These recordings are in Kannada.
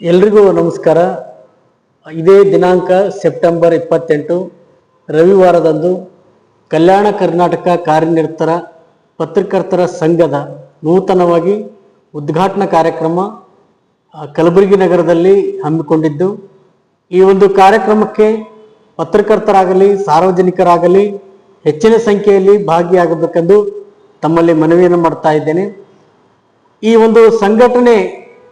ಎಲ್ರಿಗೂ ನಮಸ್ಕಾರ. ಇದೇ ದಿನಾಂಕ ಸೆಪ್ಟೆಂಬರ್ ಇಪ್ಪತ್ತೆಂಟು, ರವಿವಾರದಂದು ಕಲ್ಯಾಣ ಕರ್ನಾಟಕ ಕಾರ್ಯನಿರತರ ಪತ್ರಕರ್ತರ ಸಂಘದ ನೂತನವಾಗಿ ಉದ್ಘಾಟನಾ ಕಾರ್ಯಕ್ರಮ ಕಲಬುರಗಿ ನಗರದಲ್ಲಿ ಹಮ್ಮಿಕೊಂಡಿದ್ದು, ಈ ಒಂದು ಕಾರ್ಯಕ್ರಮಕ್ಕೆ ಪತ್ರಕರ್ತರಾಗಲಿ, ಸಾರ್ವಜನಿಕರಾಗಲಿ ಹೆಚ್ಚಿನ ಸಂಖ್ಯೆಯಲ್ಲಿ ಭಾಗಿಯಾಗಬೇಕೆಂದು ತಮ್ಮಲ್ಲಿ ಮನವಿಯನ್ನು ಮಾಡ್ತಾ ಇದ್ದೇನೆ. ಈ ಒಂದು ಸಂಘಟನೆ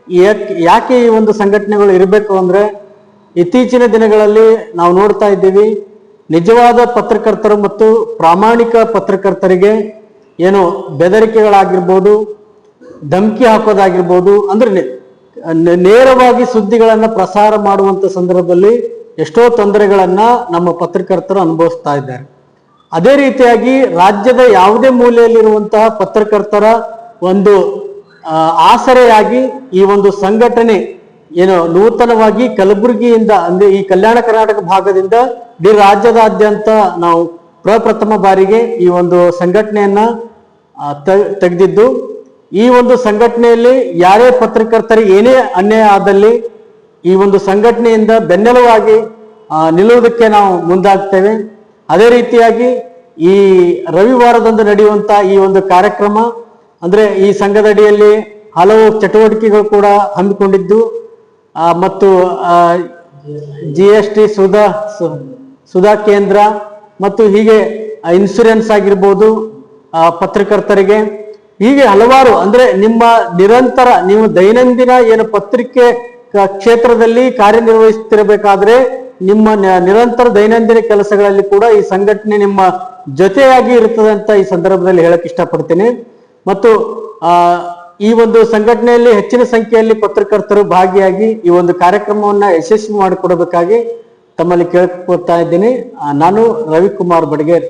ಯಾಕ್- ಈ ಒಂದು ಸಂಘಟನೆಗಳು ಇರಬೇಕು ಅಂದ್ರೆ ಇತ್ತೀಚಿನ ದಿನಗಳಲ್ಲಿ ನಾವು ನೋಡ್ತಾ ಇದ್ದೀವಿ, ನಿಜವಾದ ಪತ್ರಕರ್ತರು ಮತ್ತು ಪ್ರಾಮಾಣಿಕ ಪತ್ರಕರ್ತರಿಗೆ ಏನು ಬೆದರಿಕೆಗಳಾಗಿರ್ಬೋದು, ಧಮಕಿ ಹಾಕೋದಾಗಿರ್ಬೋದು, ಅಂದ್ರೆ ನೇರವಾಗಿ ಸುದ್ದಿಗಳನ್ನ ಪ್ರಸಾರ ಮಾಡುವಂತ ಸಂದರ್ಭದಲ್ಲಿ ಎಷ್ಟೋ ತೊಂದರೆಗಳನ್ನ ನಮ್ಮ ಪತ್ರಕರ್ತರು ಅನುಭವಿಸ್ತಾ ಇದ್ದಾರೆ. ಅದೇ ರೀತಿಯಾಗಿ ರಾಜ್ಯದ ಯಾವುದೇ ಮೂಲೆಯಲ್ಲಿರುವಂತಹ ಪತ್ರಕರ್ತರ ಒಂದು ಆಸರೆಯಾಗಿ ಈ ಒಂದು ಸಂಘಟನೆ ಏನು ನೂತನವಾಗಿ ಕಲಬುರಗಿಯಿಂದ, ಅಂದ್ರೆ ಈ ಕಲ್ಯಾಣ ಕರ್ನಾಟಕ ಭಾಗದಿಂದ ಇಡೀ ರಾಜ್ಯದಾದ್ಯಂತ ನಾವು ಪ್ರಪ್ರಥಮ ಬಾರಿಗೆ ಈ ಒಂದು ಸಂಘಟನೆಯನ್ನ ತೆಗೆದಿದ್ದು. ಈ ಒಂದು ಸಂಘಟನೆಯಲ್ಲಿ ಯಾರೇ ಪತ್ರಕರ್ತರಿಗೆ ಏನೇ ಅನ್ಯಾಯ ಆದಲ್ಲಿ ಈ ಒಂದು ಸಂಘಟನೆಯಿಂದ ಬೆನ್ನೆಲುವಾಗಿ ನಿಲ್ಲುವುದಕ್ಕೆ ನಾವು ಮುಂದಾಗ್ತೇವೆ. ಅದೇ ರೀತಿಯಾಗಿ ಈ ರವಿವಾರದಂದು ನಡೆಯುವಂತ ಈ ಒಂದು ಕಾರ್ಯಕ್ರಮ ಅಂದ್ರೆ ಈ ಸಂಘದಡಿಯಲ್ಲಿ ಹಲವು ಚಟುವಟಿಕೆಗಳು ಕೂಡ ಹಮ್ಮಿಕೊಂಡಿದ್ದು ಮತ್ತು G S T Sudha Sudha ಕೇಂದ್ರ ಮತ್ತು ಹೀಗೆ ಇನ್ಸೂರೆನ್ಸ್ ಆಗಿರ್ಬೋದು ಪತ್ರಕರ್ತರಿಗೆ ಹೀಗೆ ಹಲವಾರು, ಅಂದ್ರೆ ನಿಮ್ಮ ನಿರಂತರ, ನೀವು ದೈನಂದಿನ ಏನು ಪತ್ರಿಕೆ ಕ್ಷೇತ್ರದಲ್ಲಿ ಕಾರ್ಯನಿರ್ವಹಿಸುತ್ತಿರಬೇಕಾದ್ರೆ ನಿಮ್ಮ ನಿರಂತರ ದೈನಂದಿನ ಕೆಲಸಗಳಲ್ಲಿ ಕೂಡ ಈ ಸಂಘಟನೆ ನಿಮ್ಮ ಜೊತೆಯಾಗಿ ಇರುತ್ತದೆ ಅಂತ ಈ ಸಂದರ್ಭದಲ್ಲಿ ಹೇಳಕ್ ಇಷ್ಟಪಡ್ತೇನೆ. ಮತ್ತು ಈ ಒಂದು ಸಂಘಟನೆಯಲ್ಲಿ ಹೆಚ್ಚಿನ ಸಂಖ್ಯೆಯಲ್ಲಿ ಪತ್ರಕರ್ತರು ಭಾಗಿಯಾಗಿ ಈ ಒಂದು ಕಾರ್ಯಕ್ರಮವನ್ನ ಯಶಸ್ವಿ ಮಾಡಿಕೊಡಬೇಕಾಗಿ ತಮ್ಮಲ್ಲಿ ಕೇಳ್ಕೊತಾ ಇದ್ದೀನಿ. ನಾನು ರವಿಕುಮಾರ್ ಬಡಗೇರ್.